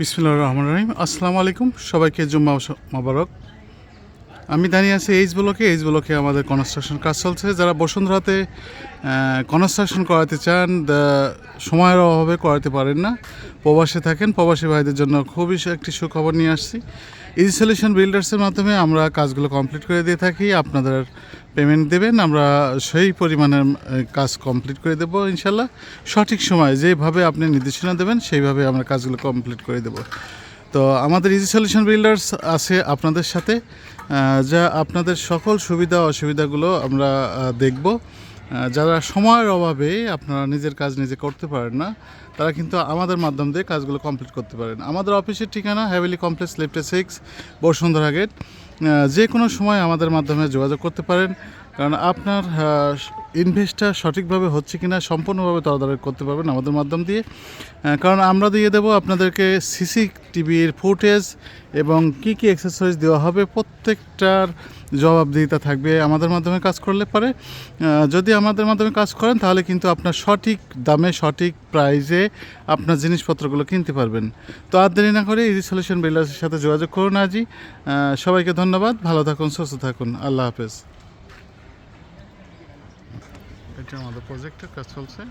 বিসমুল্লাহ রহমান রহিম। আসসালামু আলাইকুম। সবাইকে জুম্মা মোবারক। আমি দাঁড়িয়ে আছি এইচ ব্লকে। এইচ ব্লকে আমাদের কনস্ট্রাকশন কাজ চলছে। যারা বসুন্ধরাতে কনস্ট্রাকশন করাতে চান সময়ের অভাবে করাতে পারেন না। প্রবাসে থাকেন। প্রবাসী ভাইদের জন্য খুবই একটি সুখবর নিয়ে আসছি। ইজি সলিউশন বিল্ডার্সের মাধ্যমে আমরা কাজগুলো কমপ্লিট করে দিয়ে থাকি। আপনাদের পেমেন্ট দেবেন, আমরা সেই পরিমাণের কাজ কমপ্লিট করে দেবো ইনশাল্লাহ। সঠিক সময় যেভাবে আপনি নির্দেশনা দেবেন, সেইভাবে আমরা কাজগুলো কমপ্লিট করে দেবো। তো আমাদের ইজি সলিউশন বিল্ডার্স আছে আপনাদের সাথে যা আপনাদের সকল সুবিধা অসুবিধাগুলো আমরা দেখব। যারা সময়ের অভাবে আপনারা নিজের কাজ নিজে করতে পারেন না, তারা কিন্তু আমাদের মাধ্যম দিয়ে কাজগুলো কমপ্লিট করতে পারেন। আমাদের অফিসের ঠিকানা হ্যাভেলি কমপ্লেক্স লিফটে সিক্স বসুন্ধরা গেট যে কোনো সময় আমাদের মাধ্যমে যোগাযোগ করতে পারেন। কারণ আপনার ইনভেস্টটা সঠিকভাবে হচ্ছে কিনা সম্পূর্ণভাবে তদারক করতে পারবেন আমাদের মাধ্যম দিয়ে। কারণ আমরা দিয়ে দেবো আপনাদেরকে সিসি টিভির ফুটেজ এবং কি কি এক্সারসাইজ দেওয়া হবে, প্রত্যেকটার জবাবদিহিতা থাকবে আমাদের মাধ্যমে কাজ করলে পারে। যদি আমাদের মাধ্যমে কাজ করেন তাহলে কিন্তু আপনার সঠিক দামে, সঠিক প্রাইজে আপনার জিনিসপত্রগুলো কিনতে পারবেন। তো আর দেরি না করে ইজি সলিউশন বিল্ডার্সের সাথে যোগাযোগ করুন আজই সবাইকে ধন্যবাদ, ভালো থাকুন, সুস্থ থাকুন, আল্লাহ হাফেজ। এটা আমাদের প্রজেক্টের কাজ চলছে।